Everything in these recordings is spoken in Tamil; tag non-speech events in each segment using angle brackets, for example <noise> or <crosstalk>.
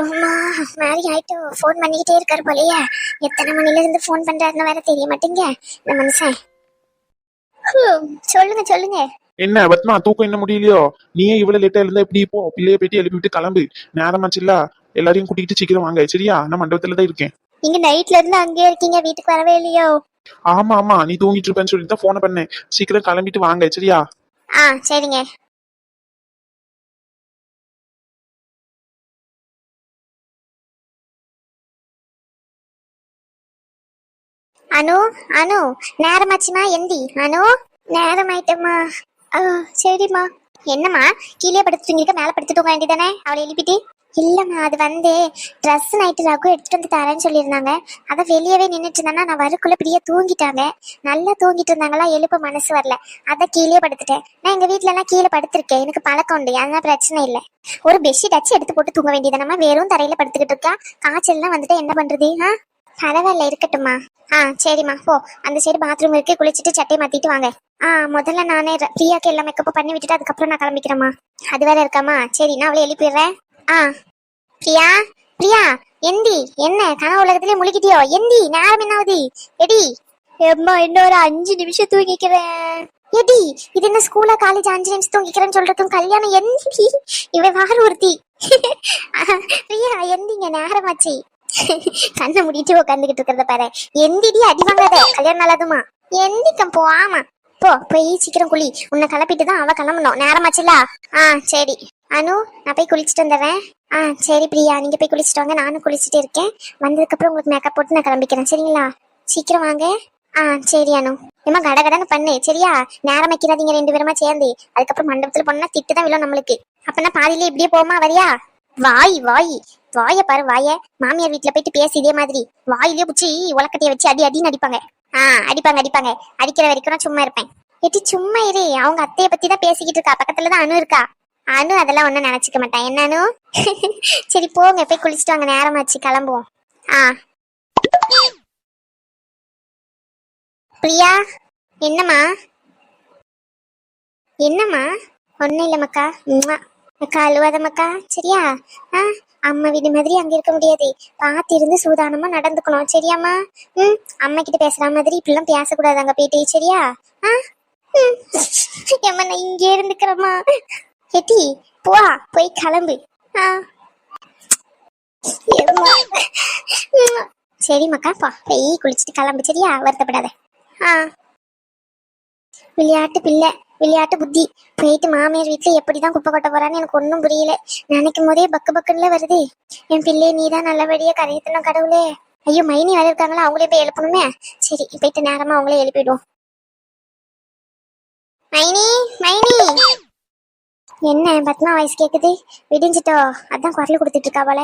அம்மா மாதிரி ஆயிட்டு ஃபோன் பண்ணிக்கிட்டே இருக்காரு போலயே. எத்தனை மணில இருந்து ஃபோன் பண்றாருன்னு வேற தெரிய மாட்டேங்க. இந்த மனுஷன். சொல்லுங்க சொல்லுங்க. என்ன பத்மா தூக்கம் என்ன முடியலையோ? நீயே இவ்வளவு லேட்டா இருந்தா எப்படி போ? பிள்ளைய போயிட்டு எழுப்பி விட்டு கிளம்பு. நேரமாச்சுல்ல எல்லாரையும் கூட்டிகிட்டு சீக்கிரம் வாங்க. சரியா? நான் மண்டபத்துல தான் இருக்கேன். நீங்க நைட்ல இருந்து அங்கேயே இருக்கீங்க வீட்டுக்கு வரவே இல்லையோ? ஆமா ஆமா. நீ தூங்கிட்டு இருப்பேன்னு சொல்லிட்டு தான் போன பண்ணேன். சீக்கிரம் கிளம்பிட்டு வாங்க. சரியா? ஆ சரிங்க. அனு அனு நேரமாச்சுமா எந்தி. அனு நேரமாயிட்டம்மா. ஆ சரிம்மா. என்னம்மா கீழே படுத்து மேலே படுத்து தூங்க வேண்டியதானே அவளை எழுப்பிட்டு. இல்லைம்மா அது வந்து. ட்ரெஸ் நைட்டு ரகு எடுத்துட்டு வந்து தரேன்னு சொல்லியிருந்தாங்க. அதை வெளியவே நின்றுட்டு இருந்தானா நான் வரக்குள்ள பிரியா தூங்கிட்டாங்க. நல்லா தூங்கிட்டு இருந்தாங்களா எழுப்ப மனசு வரல. அதை கீழே படுத்துட்டேன். நான் எங்கள் வீட்டிலலாம் கீழே படுத்திருக்கேன். எனக்கு பழக்கம் உண்டு. அதெல்லாம் பிரச்சனை இல்லை. ஒரு பெட்ஷீட் அச்சு எடுத்து போட்டு தூங்க வேண்டியதானம்மா வெறும் தரையில் படுத்துக்கிட்டு இருக்கா? காய்ச்சல்லாம் வந்துட்டு என்ன பண்ணுறது ஆ? பரவாயில்ல இருக்கட்டுமா ஆ சரிம்மா போ. அந்த சைடு பாத்ரூம் இருக்கு குளிச்சுட்டு சட்டை மாத்திட்டு வாங்க. ஆ முதல்ல நானே ர- பிரியாக்கு எல்லாம் மேக்கப் பண்ணி விட்டுட்டு அதுக்கப்புறம் நான் கிளம்பிக்கிறேம்மா. அது வேற இருக்காமா சரி நான் அவளை எழுப்பிடுறேன். ஆ. பிரியா? பிரியா எந்தி என்ன? கனவு உலகத்திலே முழுகிட்டியோ? எந்தி நேரம் என்னாவது? எடி. எம்மா இன்னொரு அஞ்சு நிமிஷம் தூங்கிக்கிறேன். எடி இது என்ன ஸ்கூல காலேஜ் அஞ்சு நிமிஷம் தூங்கிக்கிறேன்னு சொல்றதும் கல்யாணம் எந்தி? இவ வார ஒருத்தி. <laughs> பிரியா எந்திங்க நேரமாச்சு. <laughs> கண்ணை முடிட்டு உட்காந்துக்கிட்டு இருக்கிறத பாரு. எந்திடி அடி வாங்காத. கல்யாணம் நல்லதுமா எந்திக்கம் போ ஆமா. போ போய் சீக்கிரம் குளி. உன்னை கிளப்பிட்டு தான் அவ கிளம்பணும். நேரமாச்சுல? ஆ சரி. அனு நான் போய் குளிச்சுட்டு வந்துடுறேன். ஆ சரி பிரியா. நீங்க போய் குளிச்சுட்டு வாங்க. நானும் குளிச்சுட்டு இருக்கேன். வந்ததுக்கப்புறம் உங்களுக்கு மேக்கப் போட்டு நான் கிளம்பிக்கிறேன். சரிங்களா? சீக்கிரம் வாங்க. ஆ சரி அனு. ஏமா கடகடன்னு பண்ணு. சரியா? நேரம் வைக்கிறாதீங்க ரெண்டு பேருமா சேர்ந்து. அதுக்கப்புறம் மண்டபத்துல போனா திட்டு தான் விழும் நம்மளுக்கு. அப்பனா பாதியிலே இப்படியே போமா வரியா? வாய் வாய். வாய பாரு வாய. மாமியார் வீட்ல போயிட்டு பேசி இதே மாதிரி. வாயிலே புச்சி உலக்கட்டைய வச்சு அடி அடின்னு அடிப்பாங்க. ஆ அடிப்பாங்க அடிப்பாங்க. அடிக்கிற வரைக்கும் நான் சும்மா இருப்பேன். எட்டி சும்மா இரு. அவங்க அத்தைய பத்தி தான் பேசிக்கிட்டு இருக்கா. பக்கத்துல தான் அனு இருக்கா. அனு அதெல்லாம் ஒன்றும் நினைச்சுக்க மாட்டேன். என்ன அனு? <laughs> சரி போங்க. போய் குளிச்சுட்டு வாங்க. நேரமாச்சு. கிளம்புவோம். ஆ. பிரியா? என்னம்மா? என்னம்மா? ஒன்றும் இல்லம்மாக்கா. மக்கா அக்கா அழுவாதமக்கா சரியா? ஆ அம்மா வீடு மாதிரி அங்க இருக்க முடியாது. பார்த்து இருந்து சூதானமா நடந்துக்கணும். சரியாம்மா? ம் அம்மா கிட்ட பேசுற மாதிரி இப்படிலாம் பேசக்கூடாது அங்க போயிட்டு. சரியா? ஆ ம். ஏம்மா நான் இங்கே இருந்துக்கிறேம்மா. எட்டி போ போய் கிளம்பு. ஆ. சரி மக்கா போய் குளிச்சுட்டு கிளம்பு. சரியா? வருத்தப்படாத. ஆ. விளையாட்டு பிள்ளை. விளையாட்டு புத்தி. போயிட்டு மாமியார் வீட்டுல எப்படிதான் குப்பை கொட்ட போறான்னு எனக்கு ஒன்றும் புரியல. நினைக்கும் போதே பக்கு பக்குன்னு வருது. என் பிள்ளை நீ தான் நல்லபடியா கரையத்தணும் கடவுளே. ஐயோ மைனி வேற இருக்காங்களா? அவங்களே போய் எழுப்பணுமே? சரி போயிட்டு நேரமா அவங்களே எழுப்பிடுவோம். மைனி மைனி. என்ன பத்மா வாய்ஸ் கேக்குது? விடிஞ்சிட்டோ? அதான் குரல் கொடுத்துட்டு இருக்கா போல.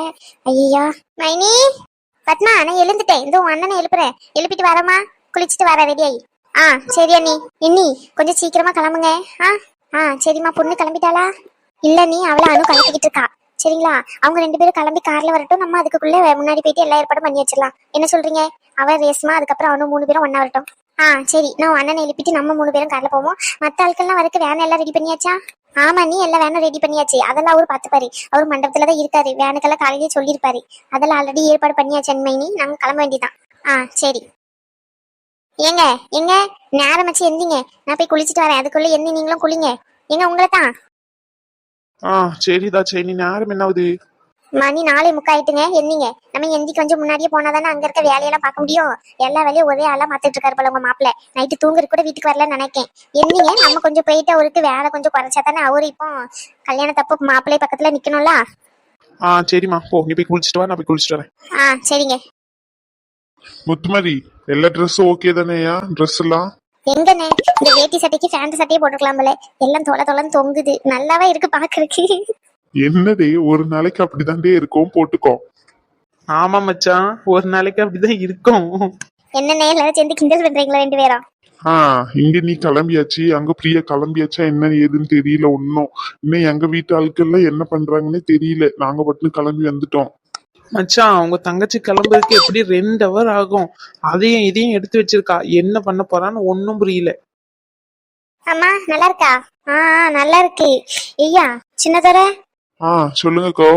ஐயா மைனி பத்மா நான் எழுந்துட்டேன். இந்த உன் அண்ணனை எழுப்புறேன். எழுப்பிட்டு வரமா குளிச்சுட்டு வர ரெடி ஆகி ஆ சரி அண்ணி. இன்னி கொஞ்சம் சீக்கிரமா கிளம்புங்க. ஆ ஆ சரிம்மா பொண்ணு கிளம்பிட்டாளா? இல்ல நீ அவளை அனு கிளப்பிக்கிட்டு இருக்கா. சரிங்களா? அவங்க ரெண்டு பேரும் கிளம்பி கார்ல வரட்டும். நம்ம அதுக்குள்ள முன்னாடி போயிட்டு எல்லா ஏற்பாடும் பண்ணி வச்சிடலாம். என்ன சொல்றீங்க? அவ ரேஸ்மா அதுக்கப்புறம் அவனும் மூணு பேரும் ஒன்னா வரட்டும். ஆ சரி. நான் அண்ணனை எழுப்பிட்டு நம்ம மூணு பேரும் கார்ல போவோம். மத்த ஆட்கள்லாம் வரக்கு வேன் எல்லாம் ரெடி பண்ணியாச்சா? ஆமா நீ எல்லா வேணும் ரெடி பண்ணியாச்சு. அதெல்லாம் அவரு பார்த்துப்பாரு. அவர் மண்டபத்துல தான் இருக்காரு வேனுக்கெல்லாம் காலையிலேயே சொல்லியிருப்பாரு. அதெல்லாம் ஆல்ரெடி ஏற்பாடு பண்ணியாச்சு நீ நாங்க கிளம்ப வேண்டியதான் ஆ சரி. ஏங்க ஏங்க நேரம் வச்சு எந்திங்க. நான் போய் குளிச்சுட்டு வரேன். அதுக்குள்ள எந்தி நீங்களும் குளிங்க. ஏங்க உங்களை தான் ஆ சரிதா சரி நீ நேரம் என்ன ஆகுது மணி நாளை முக்காயிட்டுங்க எந்திங்க. நம்ம எந்தி கொஞ்சம் முன்னாடியே போனாதானே அங்க இருக்க வேலையெல்லாம் பார்க்க முடியும். எல்லா வேலையும் ஒரே ஆளா மாத்திட்டு இருக்காரு போல உங்க மாப்பிள்ள. நைட்டு தூங்குறது கூட வீட்டுக்கு வரலன்னு நினைக்கேன். எந்திங்க நம்ம கொஞ்சம் போயிட்டு அவருக்கு வேலை கொஞ்சம் குறைச்சா தானே அவரு இப்போ கல்யாணத்தப்போ மாப்பிள்ளை பக்கத்துல நிக்கணும்ல? ஆ சரிம்மா போ. நீ போய் குளிச்சுட்டு வா நான் போய் குளிச்சுட்டு வரேன். ஆ சரிங்க. முத்துமாரி எல்லா ட்ரெஸ்ஸும் ஓகே தானேயா? ட்ரெஸ் எல்லாம்? எங்கண்ணே? இந்த வேட்டி சட்டைக்கு ஃபேண்ட் சட்டையே போட்டுக்கலாம் போல. எல்லாம் தொலை தொலைன்னு தொங்குது. நல்லாவே இருக்கு பாக்குறதுக்கு. என்னதே ஒரு நாளைக்கு அப்படிதான்டே இருக்கும்? போட்டுக்கோ. ஆமா மச்சான். ஒரு நாளைக்கு அப்படிதான் இருக்கும். என்னண்ணே எல்லாரும் சேர்ந்து கிண்டல் பண்றீங்களா ரெண்டு பேரும் ஆ இங்க நீ கிளம்பியாச்சு. அங்க பிரியா கிளம்பியாச்சா? என்ன ஏதுன்னு தெரியல ஒன்னும் இன்னும் எங்க வீட்டு ஆட்கள்லாம் என்ன பண்றாங்கன்னே தெரியல. நாங்க மட்டும் கிளம்பி வந்துட்டோம். மச்சான் உங்க தங்கச்சி கிளம்புறதுக்கு எப்படி ரெண்டு ஹவர் ஆகும்? அதையும் இதையும் எடுத்து வச்சிருக்கா. என்ன பண்ண போறான்னு ஒன்னும் புரியல. அம்மா நல்லா இருக்கா? ஆ நல்லா இருக்கு. ஐயா சின்னதர. ஆ சொல்லுங்கக்கோ.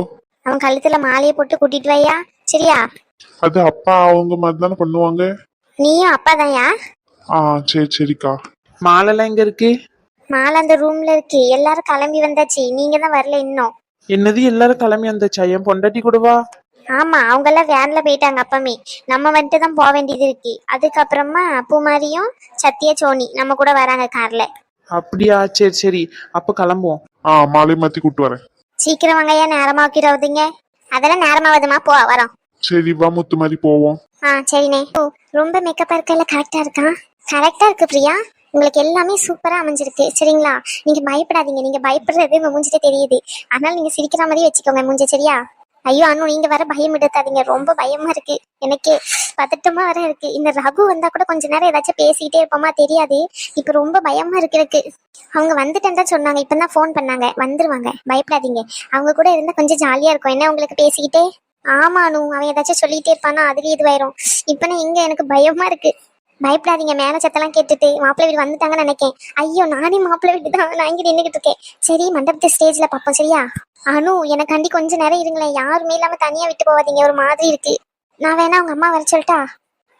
அவன் கழுத்துல மாலையை போட்டு கூட்டிட்டு வையா சரியா? அது அப்பா அவங்க மாதிரி தானே பண்ணுவாங்க? நீயும் அப்பாதான்யா ஆ சரி சரிக்கா. மாலைலாம் எங்க இருக்கு? மாலை அந்த ரூம்ல இருக்கு. எல்லாரும் கிளம்பி வந்தாச்சு. நீங்க தான் வரல இன்னும். என்னது எல்லாரும் கிளம்பி வந்தாச்சா? என் பொண்டாட்டி கூடவா? ஆமா அவங்க எல்லாம் வேன்ல போயிட்டாங்க அப்பமே. நம்ம வந்துட்டு தான் போக வேண்டியது இருக்கு. அதுக்கப்புறமா பூமாரியும் சத்யா சோனி நம்ம கூட வராங்க கார்ல அப்படியா? சரி சரி. அப்ப கிளம்புவோம். ஆ மாலை மாத்தி கூட்டு வரேன். சீக்கிரம் வாங்கய்யா நேரமா வைக்கிறதுங்க அதெல்லாம் நேரமாவதுமா போ வரோம். சரி வா முத்து மாதிரி போவோம். ஆ சரிண்ணே. ஓ ரொம்ப மேக்கப் இருக்கல கரெக்டா இருக்கா? கரெக்டா இருக்கு பிரியா. உங்களுக்கு எல்லாமே சூப்பரா அமைஞ்சிருக்கு சரிங்களா? நீங்க பயப்படாதீங்க. நீங்க பயப்படுறது உங்க மூஞ்சிட்டே தெரியுது. அதனால நீங்க சிரிக்கிற மாதிரி வச்சுக்கோங்க மூஞ்ச சரியா? ஐயோ அண்ணு நீங்க வர பயம் எடுத்தாதீங்க. ரொம்ப பயமா இருக்கு. எனக்கு பதட்டமா வர இருக்கு. இந்த ரகு வந்தா கூட கொஞ்ச நேரம் ஏதாச்சும் பேசிக்கிட்டே இருப்போமா? தெரியாது. இப்ப ரொம்ப பயமா இருக்கு எனக்கு அவங்க வந்துட்டேன்னு தான் சொன்னாங்க. இப்பதான் ஃபோன் பண்ணாங்க. வந்துருவாங்க. பயப்படாதீங்க. அவங்க கூட இருந்தா கொஞ்சம் ஜாலியா இருக்கும். என்ன உங்களுக்கு பேசிக்கிட்டே? ஆமா அனு. அவன் ஏதாச்சும் சொல்லிட்டே இருப்பானா? அதுலயே இதுவாயிரும். இப்ப நான் இங்க எனக்கு பயமா இருக்கு. பயப்படாதீங்க மேல கேட்டுட்டு. மாப்பிள்ளை வீடு வந்துட்டாங்கன்னு நினைக்கேன். ஐயோ நானே மாப்பிள்ளை வீடு தான் நான் நின்றுக்கிட்டு இருக்கேன். சரி மண்டபத்தை ஸ்டேஜில் பார்ப்போம் சரியா? அனு எனக்காண்டி கொஞ்ச நேரம் இருங்களேன். யாருமே இல்லாமல் தனியாக விட்டு போவாதீங்க ஒரு மாதிரி இருக்கு. நான் வேணா உங்கள் அம்மா வர சொல்லிட்டா?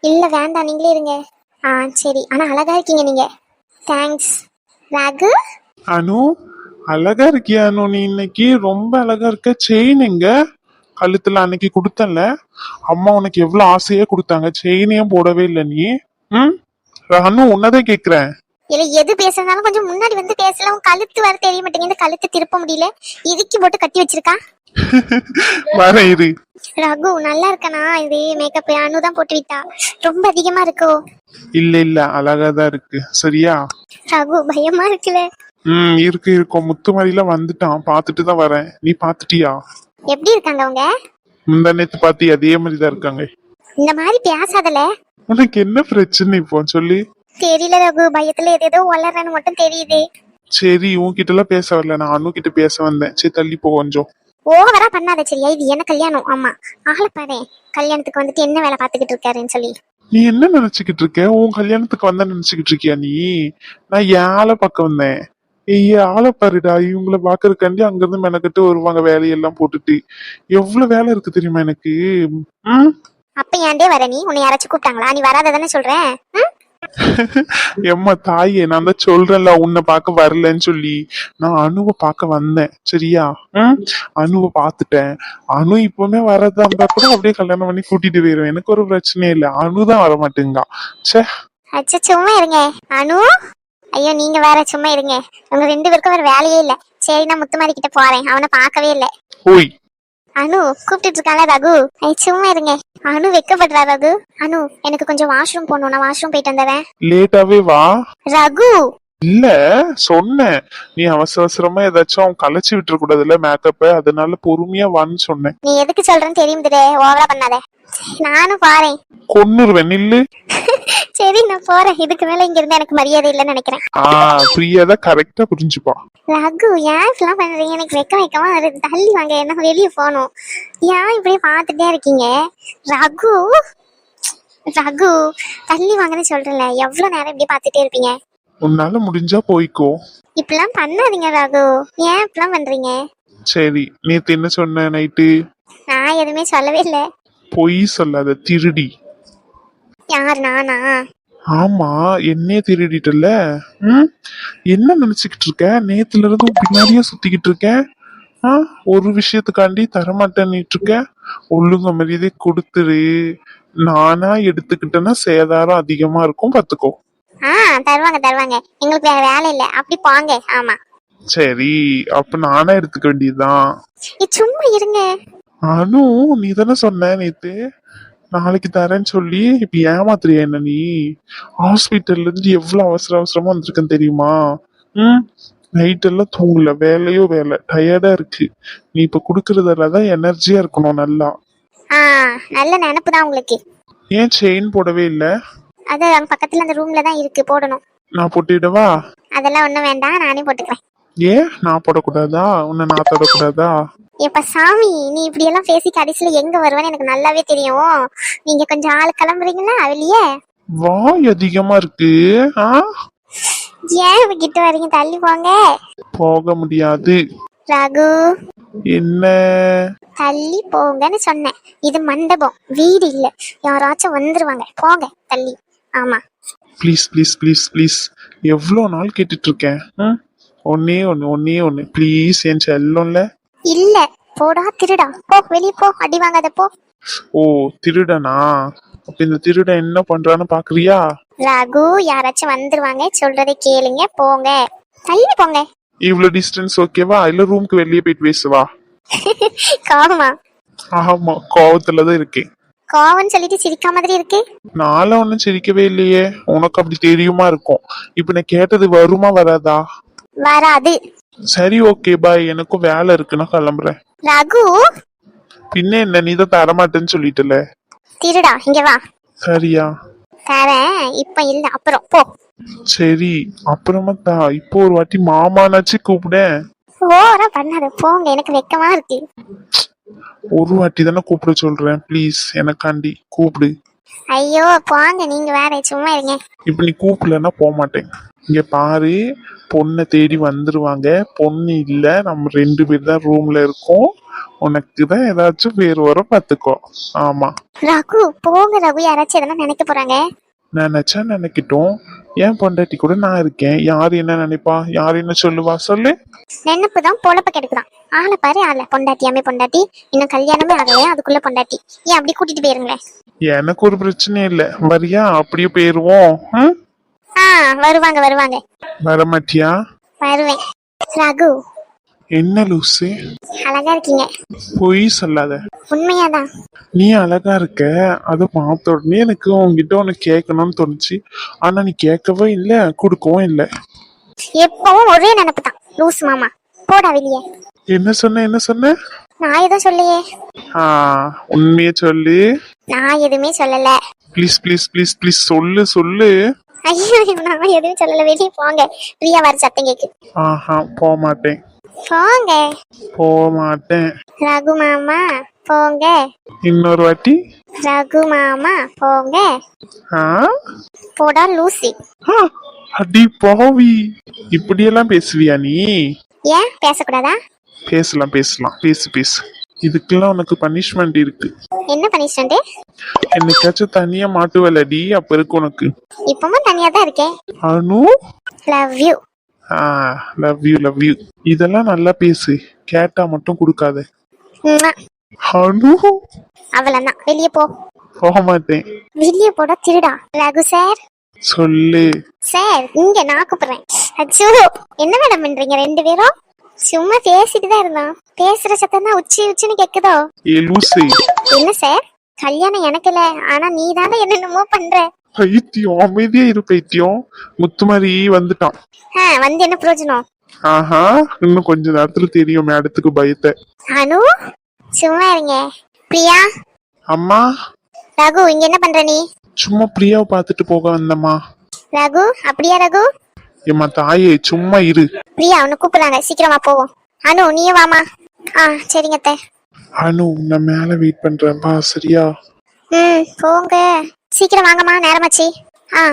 இல்லை வேண்டாம். நீங்களே இருங்க. ஆ சரி. ஆனால் அழகா இருக்கீங்க நீங்கள் தேங்க்ஸ் ராகு? அனு அழகா இருக்கியா அனு? நீ இன்னைக்கு ரொம்ப அழகா இருக்க. செயின் எங்க? கழுத்துல அன்னைக்கு கொடுத்தல அம்மா உனக்கு எவ்வளவு ஆசையா கொடுத்தாங்க. செயினையும் போடவே இல்லை நீ? ம்? அனு உன்னதான் கேக்குறேன். இல்ல எது பேசுறதுனாலும் கொஞ்சம் முன்னாடி வந்து பேசலாம். உன் கழுத்து வர தெரிய மாட்டேங்குது. கழுத்து திருப்ப முடியல. இறுக்கி போட்டு கட்டி வச்சிருக்கா? <laughs> வரேன் இரு. ரகு நல்லா இருக்கனா? இது மேக்கப் அனு தான் போட்டு விட்டா. ரொம்ப அதிகமா இருக்கோ? இல்ல இல்ல. அழகா தான் இருக்கு. சரியா? ரகு பயமா இருக்குல்ல? ம் இருக்கு இருக்கும் முத்து மாதிரிலாம் வந்துட்டான். பார்த்துட்டு தான் வரேன். நீ பார்த்துட்டியா? எப்படி இருக்காங்க அவங்க? முந்தா நேத்து பாத்தி அதே மாதிரி தான் இருக்காங்க. இந்த மாதிரி பேசாதல. உனக்கு என்ன பிரச்சனை இப்போ? சொல்லு. தெரியல ரகு பயத்துல ஏதேதோ வளர்றன்னு மட்டும் தெரியுது. சரி உன்கிட்ட எல்லாம் பேச வரல. நான் அனு கிட்ட பேச வந்தேன். சரி தள்ளி போ கொஞ்சம். ஓவரா பண்ணாத சரியா? இது என்ன கல்யாணம்? ஆமா. ஆள பாரு. கல்யாணத்துக்கு வந்துட்டு என்ன வேலை பாத்துக்கிட்டு இருக்காருன்னு சொல்லி. நீ என்ன நினைச்சுக்கிட்டு இருக்க? உன் கல்யாணத்துக்கு வந்த நினைச்சுக்கிட்டு இருக்கியா நீ? நான் ஆளை பார்க்க வந்தேன். ஏய் ஆளை பாருடா. இவங்கள பாக்குறதுக்காண்டி அங்கிருந்து மெனக்கட்டு வருவாங்க வேலையெல்லாம் போட்டுட்டு. எவ்வளவு வேலை இருக்கு தெரியுமா எனக்கு? ம்? அப்ப ஏன்டே வர நீ? உன்னை யாராச்சும் கூப்பிட்டாங்களா? நீ வராததானே சொல்றேன்? எம்மா தாயே நான் தான் சொல்றேன்ல உன்னை பார்க்க வரலன்னு சொல்லி. நான் அணுவை பார்க்க வந்தேன் சரியா? அணுவை பார்த்துட்டேன். அணு இப்பவுமே வரதா இருந்தா கூட அப்படியே கல்யாணம் பண்ணி கூட்டிட்டு போயிருவேன். எனக்கு ஒரு பிரச்சனையும் இல்லை. அணுதான் வர மாட்டேங்கா ச்சே. அச்சா சும்மா இருங்க. அனு? ஐயோ நீங்க வேற சும்மா இருங்க. உங்க ரெண்டு பேருக்கும் வேற வேலையே இல்ல. சரி நான் முத்துமாரி கிட்ட போறேன். அவனை பார்க்கவே இல்ல. ஓய் அனு கூப்பிட்டுட்டு இருக்காங்க ரகு சும்மா இருங்க. அனு வெக்கப்படுறா ரகு. அனு எனக்கு கொஞ்சம் வாஷ்ரூம் போகணும். நான் வாஷ்ரூம் போயிட்டு வந்துடுறேன். லேட்டாவே வா. ரகு! இல்ல சொன்னேன். நீ அவசர அவசரமா ஏதாச்சும் கலைச்சு விட்டுற கூடாதுல்ல மேக்கப்ப அதனால பொறுமையா வான்னு சொன்னேன். நீ எதுக்கு சொல்றேன்னு தெரியும் திரே ஓவரா பண்ணாத. நானும் போறேன். கொன்னுருவேன். நில்லு. <laughs> சரி நான் போறேன். இதுக்கு மேல இங்க இருந்தா எனக்கு மரியாதை இல்லைன்னு நினைக்கிறேன். ஆஹ் பிரியா தான் கரெக்டா புரிஞ்சுப்பா. ரகு ஏன் இப்படிலாம் பண்றீங்க? எனக்கு வெக்க வைக்கமா வருது. தள்ளி வாங்க என்ன வெளியே போகணும். ஏன் இப்படி பார்த்துட்டே இருக்கீங்க? ரகு ரகு தள்ளி வாங்கன்னு சொல்றேன்ல. எவ்வளவு நேரம் இப்படி பார்த்துட்டே இருப்பீங்க? உன்னால முடிஞ்சா போய்க்கோ. இப்படிலாம் பண்ணாதீங்க ரகு. ஏன் இப்படிலாம் பண்றீங்க? சரி நேத்து என்ன சொன்ன நைட்டு? நான் எதுவுமே சொல்லவே இல்லை. பொய் சொல்லாத திருடி. யார் நானா? ஆமா என்னையே திருடிட்டல ம்? என்ன நினைச்சுக்கிட்டு இருக்க? நேத்துல இருந்து பின்னாடியே சுத்திக்கிட்டு இருக்க? ஆ ஒரு விஷயத்துக்காண்டி தரமாட்டேன்னுட்டு இருக்க ஒழுங்க மரியாதை கொடுத்துரு. நானா எடுத்துக்கிட்டேன்னா சேதாரம் அதிகமா இருக்கும் பாத்துக்கோ ஆ தருவாங்க தருவாங்க. எங்களுக்கு வேற வேலை இல்லை. அப்படி போங்க ஆமா. சரி அப்ப நானா எடுத்துக்க வேண்டியதுதான். சும்மா இருங்க. அனு நீ தானே சொன்ன நேத்து? நாளைக்கு தரேன்னு சொல்லி இப்ப ஏமாத்துறியா என்ன நீ? ஹாஸ்பிட்டல்ல இருந்து எவ்வளவு அவசர அவசரமா வந்திருக்கேன் தெரியுமா? ம்? நைட் எல்லாம் தூங்கல வேலையோ வேலை டயர்டா இருக்கு. நீ இப்ப குடுக்கறதுல தான் எனர்ஜியா இருக்கணும் நல்லா. நல்ல நினப்பு தான் உங்களுக்கு. ஏன் செயின் போடவே இல்ல? அது அங்க பக்கத்துல அந்த ரூம்ல தான் இருக்கு போடணும். நான் போட்டுடவா அதெல்லாம் ஒண்ணும் வேண்டாம் நானே போட்டுக்கிறேன் ஏன்? நான் போடக்கூடாதா? உன்னை நான் தொடக்கூடாதா எப்ப சாமி நீ இப்படி எல்லாம் பேசி கடைசியில எங்க வருவேன்னு எனக்கு நல்லாவே தெரியும். நீங்க கொஞ்சம் ஆள் கிளம்புறீங்களா வெளியே? வாய் அதிகமா இருக்கு. ஏன் கிட்ட வரீங்க? தள்ளி போங்க. போக முடியாது. ரகு. என்ன? தள்ளி போங்கன்னு சொன்னேன். இது மண்டபம். வீடு இல்ல. யாராச்சும் வந்துருவாங்க. போங்க தள்ளி. ஆமா. ப்ளீஸ் ப்ளீஸ் ப்ளீஸ் ப்ளீஸ் எவ்வளோ நாள் கேட்டுட்டு இருக்கேன்? ஒண்ணே ஒன்று ஒண்ணே ஒன்று ப்ளீஸ் என் செல்லம்ல. இல்ல போடா திருடா. போ வெளியே போ அடி வாங்காத போ. ஓ திருடனா? அப்ப இந்த திருடன் என்ன பண்றான்னு பாக்குறியா? ரகு யாராச்சும் வந்துருவாங்க சொல்றதை கேளுங்க போங்க. தள்ளி போங்க. இவ்வளோ டிஸ்டன்ஸ் ஓகேவா இல்ல ரூமுக்கு வெளியே போயிட்டு பேசுவா <laughs> கோவமா? ஆமா கோவத்துல தான் இருக்கேன். கோவம்னு சொல்லிட்டு சிரிக்கா மாதிரி இருக்கு? நானும் ஒன்றும் சிரிக்கவே இல்லையே. உனக்கு அப்படி தெரியுமா இருக்கும். இப்ப நான் கேட்டது வருமா வராதா? வராது. சரி ஓகே பாய் எனக்கும் வேலை இருக்கு நான் கிளம்புறேன். ரகு? பின்ன என்ன நீ தான் தரமாட்டேன்னு சொல்லிட்டல? திருடா இங்க வா. சரியா? தரேன். இப்ப இல்ல அப்புறம் போ. சரி அப்புறமா தான் இப்போ ஒரு வாட்டி மாமானாச்சு கூப்பிடேன். ஓவரா பண்ணாத போங்க. எனக்கு வெக்கமா இருக்கு. ஒரு வாட்டி தானே கூப்பிட சொல்றேன். ப்ளீஸ் எனக்காண்டி கூப்பிடு. ஐயோ போங்க. நீங்க வேற சும்மா இருங்க. இப்ப நீ கூப்பிடலன்னா போக மாட்டேன் இங்க பாரு பொண்ணை தேடி வந்துருவாங்க. பொண்ணு இல்ல நம்ம ரெண்டு பேர் தான் ரூம்ல இருக்கோம். உனக்கு தான் ஏதாச்சும் பேர் வர பாத்துக்கோ ஆமா. ரகு போங்க ரகு யாராச்சும் எதனா நினைக்க போறாங்க? நினைச்சா நினைக்கட்டும். ஏன் பொண்டாட்டி கூட நான் இருக்கேன். யார் என்ன நினைப்பா? யார் என்ன சொல்லுவா? சொல்லு. நினைப்பு தான் பொழப்ப கெடுக்குதான். ஆளை பாரு ஆளை. பொண்டாட்டியாமே பொண்டாட்டி. இன்னும் கல்யாணமே ஆகலையா? அதுக்குள்ள பொண்டாட்டி. ஏன் அப்படி கூட்டிட்டு போயிருங்களேன்? எனக்கு ஒரு பிரச்சனையும் இல்ல. வரியா? அப்படியே போயிருவோம். ம்? ஆ வருவாங்க வருவாங்க. வரமாட்டியா? வருவேன். ரகு. என்ன லூசு? அழகா இருக்கீங்க. பொய் சொல்லாத. உண்மையாதான். நீ அழகா இருக்க. அதை பார்த்த உடனே எனக்கு உன்கிட்ட ஒன்று கேட்கணும்னு தோணுச்சு. ஆனா நீ கேட்கவே இல்லை கொடுக்கவும் இல்லை. எப்பவும் ஒரே நினைப்பு தான் லூஸ் மாமா. போடா வெளியே. என்ன சொன்ன என்ன சொன்ன? நான் எதுவும் சொல்லையே ஆ உண்மையை சொல்லு. நான் எதுவுமே சொல்லல. ப்ளீஸ் ப்ளீஸ் ப்ளீஸ் ப்ளீஸ் சொல்லு சொல்லு. ஐயோ நான் எதுவும் சொல்லல. வெளியே போங்க. பிரியா வர சத்தம் கேக்கு ஆஹா போக மாட்டேன் போங்க. போக மாட்டேன் ரகு மாமா போங்க. இன்னொரு வாட்டி. ரகு மாமா போங்க. போடா லூசி. அடி பாவி. இப்படியெல்லாம் பேசுவியா நீ? ஏன்? பேசக்கூடாதா? பேசலாம் பேசலாம். பேசு பேசு. இதுக்கெல்லாம் உனக்கு பனிஷ்மெண்ட் இருக்கு. என்ன பனிஷ்மெண்ட் என்னைக்காச்சும் தனியா மாட்டுவலடி அப்ப இருக்கு உனக்கு. இப்பவும் தனியா தான் இருக்கேன் Anu? Love you ah love you love you இதெல்லாம் நல்லா பேசு. கேட்டா மட்டும் கொடுக்காத. அனு? அவ்வளவுதான். வெளியே போ. போக மாட்டேன். வெளியே போட திருடா. ரகு சார். சொல்லு. சார் இங்க நான் கூப்பிடுறேன். அச்சோ. என்ன மேடம் பண்றீங்க? ரெண்டு பேரும்? சும்மா பேசிட்டு தான் இருந்தோம் பேசுற சத்தம் தான் உச்சி உச்சின்னு கேக்குதோ? ஏ லூசு. என்ன சார் கல்யாணம் எனக்கு இல்ல. ஆனா நீ தானே என்னென்னமோ பண்ற. பைத்தியம் அமைதியா இரு பைத்தியம். முத்துமாரி வந்துட்டான். ஆ வந்து என்ன பிரயோஜனம் ஆஹா இன்னும் கொஞ்ச நேரத்துல தெரியும் மேடத்துக்கு பயத்தை. அனு சும்மா இருங்க. பிரியா? அம்மா? ரகு இங்க என்ன பண்ற நீ? சும்மா பிரியாவை பார்த்துட்டு போக வந்தம்மா. ரகு அப்படியா ரகு? ஏம்மா தாயே சும்மா இரு. பிரியா உன்னை கூப்பிடுறாங்க சீக்கிரமா போவோம் அனு நீயும் வாமா. ஆ சரிங்க அத்தை. அனு நான் மேல வெயிட் பண்றேன். பா சரியா? ம் போங்க. சீக்கிரம் வாங்கம்மா. நேரமாச்சு. ஆ.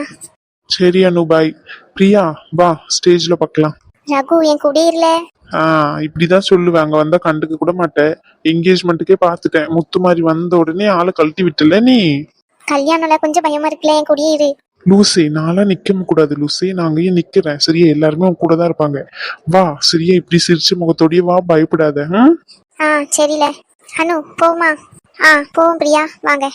சரி அனு பாய் பிரியா வா ஸ்டேஜ்ல பார்க்கலாம். ரகு என் குடியிருல. ஆ இப்படிதான் சொல்லுவேன். அங்க வந்தா கண்டுக்க கூட மாட்டேன். என்கேஜ்மெண்ட்டுக்கே பார்த்துட்டேன். முத்து மாதிரி வந்த உடனே ஆளை கழட்டி விட்டல நீ? கல்யாணம்ல கொஞ்சம் பயமா இருக்குல்ல. என் குடியிரு லூசி நான்லாம் நிக்க கூடாது லூசி. நான் நிக்கிறேன். சரியா? எல்லாருமே உன் கூட தான் இருப்பாங்க. வா சரியா? இப்படி சிரிச்சு முகத்தோடய வா பயப்படாத. ம்? ஆ சரில. அனு போமா ஆ போவோம் பிரியா. வாங்க.